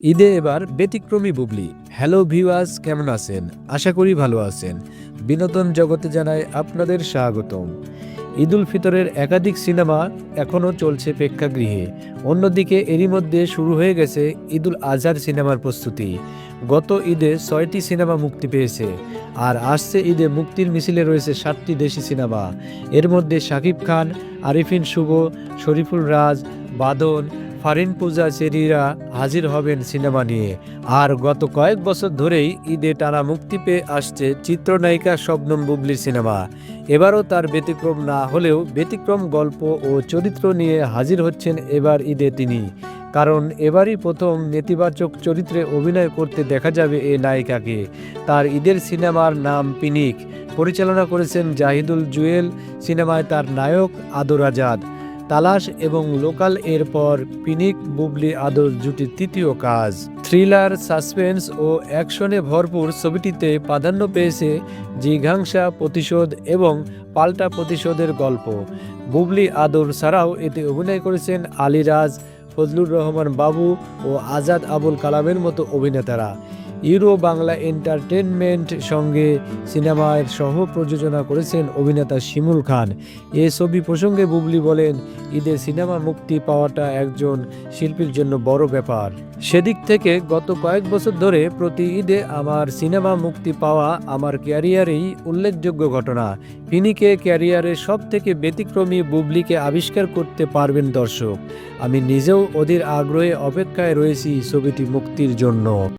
ঈদে এবার ব্যতিক্রমী বুবলি। হ্যালো ভিউয়ার্স কেমন আছেন? আশা করি ভালো আছেন। বিনোদন জগতে জানায় আপনাদের স্বাগতম। ঈদুল ফিতরের একাধিক সিনেমা এখনও চলছে প্রেক্ষাগৃহে। অন্যদিকে এরই মধ্যে শুরু হয়ে গেছে ঈদুল আজহার সিনেমার প্রস্তুতি। গত ঈদে ছয়টি সিনেমা মুক্তি পেয়েছে, আর আসছে ঈদে মুক্তির মিছিলে রয়েছে সাতটি দেশি সিনেমা। এর মধ্যে শাকিব খান, আরিফিন শুভ, শরীফুল রাজ, বাদন ফারিন পূজা চেরিরা হাজির হবেন সিনেমা নিয়ে। আর গত কয়েক বছর ধরেই ঈদে টানা মুক্তি পেয়ে আসছে চিত্রনায়িকা শবনম বুবলির সিনেমা। এবারও তার ব্যতিক্রম না হলেও ব্যতিক্রম গল্প ও চরিত্র নিয়ে হাজির হচ্ছেন এবার ঈদে তিনি। কারণ এবারই প্রথম নেতিবাচক চরিত্রে অভিনয় করতে দেখা যাবে এ নায়িকাকে। তার ঈদের সিনেমার নাম পিনিক। পরিচালনা করেছেন জাহিদুল জুয়েল। সিনেমায় তার নায়ক আদর আজাদ। তালাশ এবং লোকাল এর পর পিনিক, বুবলি আদর জুটির তৃতীয় কাজ। থ্রিলার, সাসপেন্স ও অ্যাকশনে ভরপুর ছবিটিতে প্রাধান্য পেয়েছে জিঘাংসা প্রতিশোধ এবং পাল্টা প্রতিশোধের গল্প। বুবলি আদর ছাড়াও এতে অভিনয় করেছেন আলিরাজ, ফজলুর রহমান বাবু ও আজাদ আবুল কালামের মতো অভিনেতারা। ইউরো বাংলা এন্টারটেনমেন্ট সঙ্গে সিনেমার সহ প্রযোজনা করেছেন অভিনেতা শিমুল খান। এ ছবি প্রসঙ্গে বুবলি বলেন, ঈদে সিনেমা মুক্তি পাওয়াটা একজন শিল্পীর জন্য বড় ব্যাপার। সেদিক থেকে গত কয়েক বছর ধরে প্রতি ঈদে আমার সিনেমা মুক্তি পাওয়া আমার ক্যারিয়ারেই উল্লেখযোগ্য ঘটনা। ফিনিকে ক্যারিয়ারের সব থেকে ব্যতিক্রমী বুবলিকে আবিষ্কার করতে পারবেন দর্শক। আমি নিজেও অধীর আগ্রহে অপেক্ষায় রয়েছি ছবিটি মুক্তির জন্য।